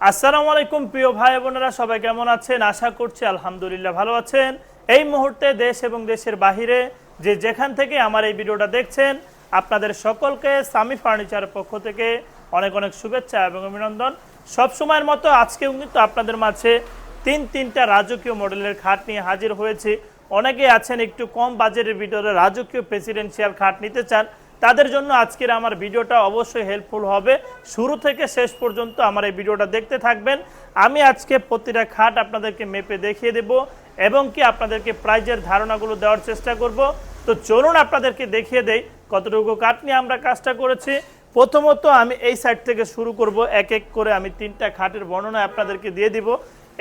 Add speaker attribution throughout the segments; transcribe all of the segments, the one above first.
Speaker 1: আসসালামু আলাইকুম, প্রিয় ভাই বোনেরা, সবাই কেমন আছেন? আশা করছি আলহামদুলিল্লাহ ভালো আছেন। এই মুহূর্তে দেশ এবং দেশের বাহিরে যে যেখান থেকে আমার এই ভিডিওটা দেখছেন, আপনাদের সকলকে সামি ফার্নিচারের পক্ষ থেকে অনেক অনেক শুভেচ্ছা এবং অভিনন্দন। সব সময়ের মতো আজকেও কিন্তু আপনাদের মাঝে তিন তিনটা রাজকীয় মডেলের খাট নিয়ে হাজির হয়েছি। অনেকে আছেন একটু কম বাজেটের ভিতরে রাজকীয় প্রেসিডেন্সিয়াল খাট নিতে চান, তাদের জন্য আজকের আমার ভিডিওটা অবশ্যই হেল্পফুল হবে। শুরু থেকে শেষ পর্যন্ত আমার এই ভিডিওটা দেখতে থাকবেন। আমি আজকে প্রতিটা খাট আপনাদেরকে মেপে দেখিয়ে দেব এবং কি আপনাদেরকে প্রাইজের ধারণাগুলো দেওয়ার চেষ্টা করব। তো চলুন আপনাদেরকে দেখিয়ে দেই কতটুকু কাঠ নিয়ে আমরা কাজটা করেছি। প্রথমত আমি এই সাইড থেকে শুরু করব, এক এক করে আমি তিনটা খাটের বর্ণনা আপনাদেরকে দিয়ে দিব।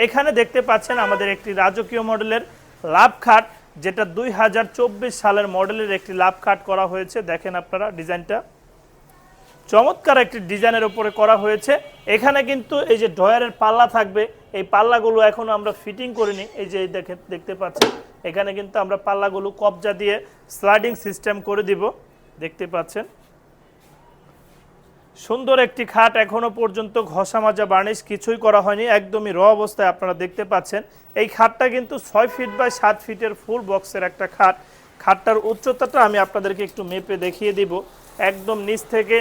Speaker 1: এখানে দেখতে পাচ্ছেন আমাদের একটি রাজকীয় মডেলের লাভ খাট যেটা দুই হাজার চব্বিশ সালের মডেলের একটি লাভ খাট করা হয়েছে। দেখেন আপনারা ডিজাইনটা। চমৎকার একটি ডিজাইনের উপরে করা হয়েছে। এখানে কিন্তু এই যে ডয়ারের পাল্লা থাকবে, এই পাল্লাগুলো এখনও আমরা ফিটিং করিনি। এই যে দেখে, দেখতে পাচ্ছেন, এখানে কিন্তু আমরা পাল্লাগুলো কবজা দিয়ে স্লাইডিং সিস্টেম করে দিব। দেখতে পাচ্ছেন। সুন্দর একটি খাট এখনও পর্যন্ত ঘষা মাজা বার্নিশ কিছুই করা হয়নি, একদমই র অবস্থায় আপনারা দেখতে পাচ্ছেন। এই খাটটা কিন্তু ছয় ফিট বাই সাত ফিটের ফুল বক্সের একটা খাট। খাটটার উচ্চতাটা আমি আপনাদেরকে একটু মেপে দেখিয়ে দিব। একদম নিচ থেকে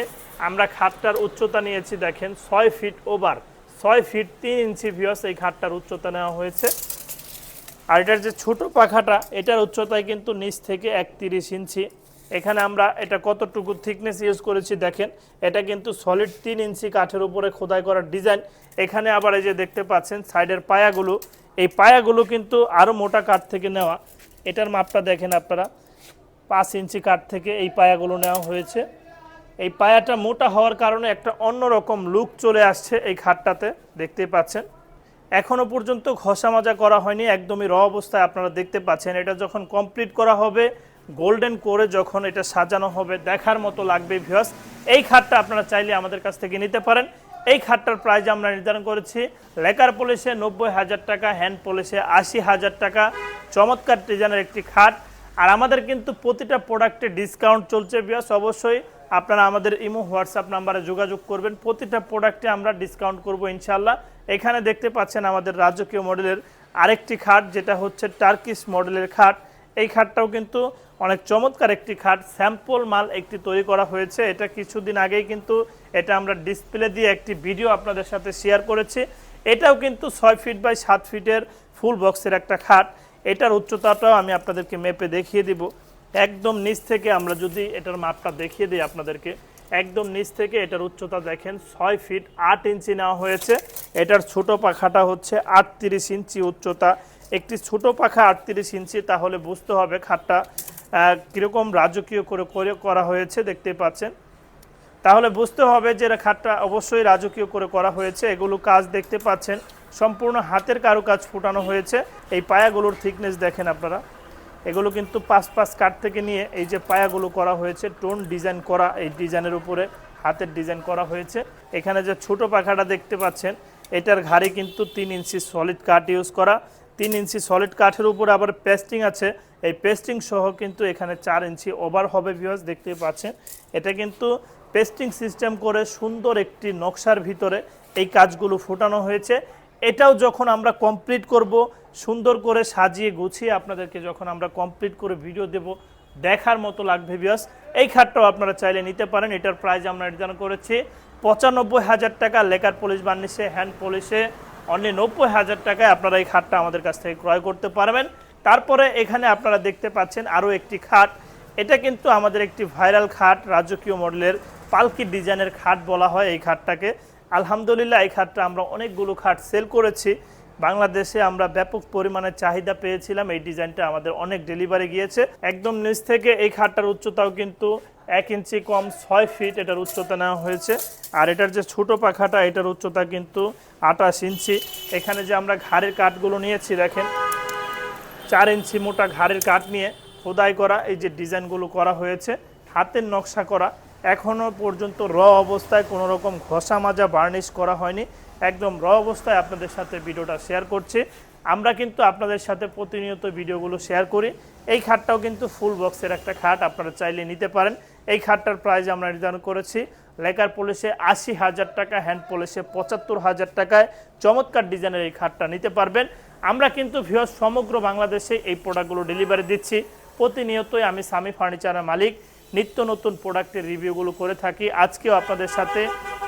Speaker 1: আমরা খাটটার উচ্চতা নিয়েছি, দেখেন, ছয় ফিট ওভার ছয় ফিট তিন ইঞ্চি ভিওস এই খাটটার উচ্চতা নেওয়া হয়েছে। আর এটার যে ছোট পাখাটা, এটার উচ্চতায় কিন্তু নিচ থেকে একত্রিশ ইঞ্চি। এখানে আমরা এটা কতটুকু থিকনেস ইউজ করেছি দেখেন। এটা কিন্তু সলিড তিন ইঞ্চি কাঠের উপরে খোদাই করার ডিজাইন এখানে আবার এই যে দেখতে পাচ্ছেন সাইডের পায়াগুলো। এই পায়াগুলো কিন্তু আরও মোটা কাঠ থেকে নেওয়া। এটার মাপটা দেখেন আপনারা। পাঁচ ইঞ্চি কাঠ থেকে এই পায়াগুলো নেওয়া হয়েছে। এই পায়াটা মোটা হওয়ার কারণে একটা অন্যরকম লুক চলে আসছে এই খাটটাতে দেখতেই পাচ্ছেন। এখনও পর্যন্ত ঘষা মাজা করা হয়নি, একদমই র অবস্থায় আপনারা দেখতে পাচ্ছেন। এটা যখন কমপ্লিট করা হবে গোল্ডেন করে যখন এটা সাজানো হবে, দেখার মতো লাগবে ভিউয়ার্স এই খাটটা আপনারা চাইলে আমাদের কাছ থেকে নিতে পারেন। এই খাটটার প্রাইস আমরা নির্ধারণ করেছি লেকার পলিশে নব্বই হাজার টাকা হ্যান্ড পলিশে আশি হাজার টাকা। চমৎকার ডিজাইনের একটি খাট। আর আমাদের কিন্তু প্রতিটা প্রোডাক্টে ডিসকাউন্ট চলছে বিয়াস অবশ্যই আপনারা আমাদের ইমো, হোয়াটসঅ্যাপ নাম্বারে যোগাযোগ করবেন। প্রতিটা প্রোডাক্টে আমরা ডিসকাউন্ট করব ইনশাল্লাহ এখানে দেখতে পাচ্ছেন আমাদের রাজকীয় মডেলের আরেকটি খাট, যেটা হচ্ছে টার্কিশ মডেলের খাট। এই খাটটাও কিন্তু অনেক চমৎকার একটি খাট। স্যাম্পল মাল একটি তৈরি করা হয়েছে। এটা কিছুদিন আগেই কিন্তু এটা আমরা ডিসপ্লে দিয়ে একটি ভিডিও আপনাদের সাথে শেয়ার করেছি। এটাও কিন্তু ছয় ফিট বাই সাত ফিটের ফুল বক্সের একটা খাট। এটার উচ্চতাটাও আমি আপনাদেরকে মেপে দেখিয়ে দিব। একদম নিচ থেকে আমরা যদি এটার মাপটা দেখিয়ে দিই আপনাদেরকে, একদম নিচ থেকে এটার উচ্চতা দেখেন, ছয় ফিট আট ইঞ্চি নেওয়া হয়েছে। এটার ছোট পাখাটা হচ্ছে আটত্রিশ ইঞ্চি উচ্চতা। একটি ছোট পাখা আটত্রিশ ইঞ্চি, তাহলে বুঝতে হবে খাটটা কীরকম রাজকীয় করে করে করা হয়েছে, দেখতে পাচ্ছেন। তাহলে বুঝতে হবে যে খাটটা অবশ্যই রাজকীয় করে করা হয়েছে। এগুলো কাজ দেখতে পাচ্ছেন, সম্পূর্ণ হাতের কারুকাজ ফুটানো হয়েছে। এই পায়াগুলোর থিকনেস দেখেন আপনারা। এগুলো কিন্তু পাঁচ পাঁচ কাঠ থেকে নিয়ে এই যে পায়াগুলো করা হয়েছে, টোন ডিজাইন করা, এই ডিজাইনের উপরে হাতের ডিজাইন করা হয়েছে। এখানে যে ছোট পাখাটা দেখতে পাচ্ছেন, এটার ঘাড়ে কিন্তু তিন ইঞ্চি সলিড কাঠ ইউজ করা। তিন ইঞ্চি সলিড কাঠের উপর আবার পেস্টিং আছে। এই পেস্টিং সহ কিন্তু এখানে চার ইঞ্চি ওভার হবে ভিউয়ার্স দেখতে পাচ্ছেন। এটা কিন্তু পেস্টিং সিস্টেম করে সুন্দর একটি নকশার ভিতরে এই কাজগুলো ফোটানো হয়েছে। এটাও যখন আমরা কমপ্লিট করব, সুন্দর করে সাজিয়ে গুছিয়ে আপনাদেরকে যখন আমরা কমপ্লিট করে ভিডিও দেব, দেখার মতো লাগবে ভিউয়ার্স এই খাটটাও আপনারা চাইলে নিতে পারেন। এটার প্রাইস আমরা নির্ধারণ করেছি পঁচানব্বই হাজার টাকা। লেকার পলিশ বার্নিশে হ্যান্ড পলিশে অনলি নব্বই হাজার টাকায় আপনারা এই খাটটা আমাদের কাছ থেকে ক্রয় করতে পারবেন। তারপরে এখানে আপনারা দেখতে পাচ্ছেন আরও একটি খাট। এটা কিন্তু আমাদের একটি ভাইরাল খাট, রাজকীয় মডেলের পালকি ডিজাইনের খাট বলা হয় এই খাটটাকে। আলহামদুলিল্লাহ, এই খাটটা আমরা অনেকগুলো খাট সেল করেছি। বাংলাদেশে আমরা ব্যাপক পরিমাণে চাহিদা পেয়েছিলাম। এই ডিজাইনটা আমাদের অনেক ডেলিভারি গিয়েছে। একদম নিচ থেকে এই খাটটার উচ্চতাও কিন্তু এক ইঞ্চি কম ছয় ফিট এটার উচ্চতা নেওয়া হয়েছে। আর এটার যে ছোট পাখাটা, এটার উচ্চতা কিন্তু আটাশ ইঞ্চি। এখানে যে আমরা ঘাড়ের কাঠগুলো নিয়েছি, দেখেন, চার ইঞ্চি মোটা ঘাড়ের কাঠ নিয়ে খোদাই করা এই যে ডিজাইনগুলো করা হয়েছে, হাতের নকশা করা। এখনও পর্যন্ত র অবস্থায় কোনো রকম ঘষা মাজা বার্নিশ করা হয়নি। একদম র অবস্থায় আপনাদের সাথে ভিডিওটা শেয়ার করছি। আমরা কিন্তু আপনাদের সাথে প্রতিনিয়ত ভিডিওগুলো শেয়ার করি। এই খাটটাও কিন্তু ফুল বক্সের একটা খাট, আপনারা চাইলে নিতে পারেন। এই খাটটার প্রাইস আমরা নির্ধারণ করেছি। লেকার পলিশে আশি হাজার টাকা হ্যান্ড পলিশে পঁচাত্তর হাজার টাকায় চমৎকার ডিজাইনের এই খাটটা নিতে পারবেন। আমরা কিন্তু ভিউয়ার্স সমগ্র বাংলাদেশে এই প্রোডাক্টগুলো ডেলিভারি দিচ্ছি। প্রতিনিয়তই আমি সামি ফার্নিচারের মালিক, নিত্য নতুন প্রোডাক্টের রিভিউগুলো করে থাকি। আজকেও আপনাদের সাথে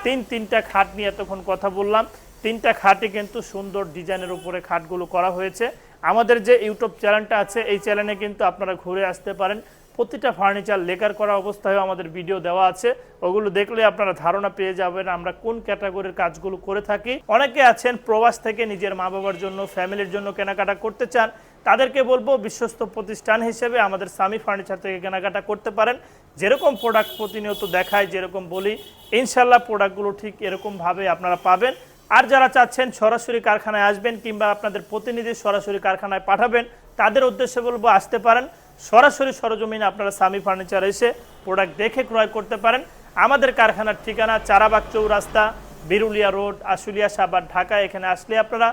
Speaker 1: তিন, তিনটা খাট নিয়ে এতক্ষণ কথা বললাম। তিনটা খাটই কিন্তু সুন্দর ডিজাইনের উপরে খাটগুলো করা হয়েছে। আমাদের যে ইউটিউব চ্যানেলটা আছে, এই চ্যানেলে কিন্তু আপনারা ঘুরে আসতে পারেন। প্রতিটা ফার্নিচার লেকার করা অবস্থায় আমাদের ভিডিও দেওয়া আছে। ওগুলো দেখলে আপনারা ধারণা পেয়ে যাবেন আমরা কোন ক্যাটাগরির কাজগুলো করে থাকি। অনেকে আছেন প্রবাস থেকে নিজের মা বাবার জন্য ফ্যামিলির জন্য কেনাকাটা করতে চান। তাদেরকে বলব বিশ্বস্ত প্রতিষ্ঠান হিসেবে আমাদের স্বামী ফার্নিচার থেকে কেনাকাটা করতে পারেন। যেরকম প্রোডাক্ট প্রতিনিয়ত দেখায়, যেরকম বলি ইনশাল্লাহ প্রোডাক্টগুলো ঠিক এরকমভাবে আপনারা পাবেন। আর যারা চাচ্ছেন সরাসরি কারখানায় আসবেন কিংবা আপনাদের প্রতিনিধি সরাসরি কারখানায় পাঠাবেন, তাদের উদ্দেশ্যে বলব আসতে পারেন। সরাসরি সরজমিনে আপনারা সামি ফার্নিচার এসে প্রোডাক্ট দেখে ক্রয় করতে পারেন। আমাদের কারখানার ঠিকানা চারাবাগ চৌরাস্তা, বিরুলিয়া রোড, আশুলিয়া সাবার ঢাকা, এখানে আসলে আপনারা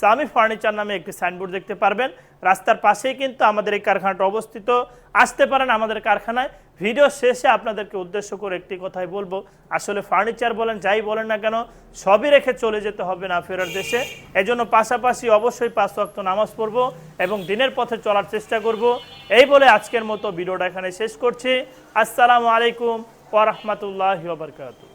Speaker 1: সামি ফার্নিচার নামে একটি সাইনবোর্ড দেখতে পারবেন। রাস্তার পাশেই কিন্তু আমাদের এই কারখানাটা অবস্থিত। আসতে পারেন আমাদের কারখানায়। ভিডিও শেষে আপনাদেরকে উদ্দেশ্য করে একটি কথাই বলব। আসলে ফার্নিচার বলেন, যাই বলেন না কেন, সবই রেখে চলে যেতে হবে না ফেরার দেশে। এজন্য পাশাপাশি অবশ্যই পাঁচ ওয়াক্ত নামাজ পড়ব এবং দিনের পথে চলার চেষ্টা করব। এই বলে আজকের মতো ভিডিওটা এখানে শেষ করছি। আসসালামু আলাইকুম ওরহমতুল্লাহ বারকাতু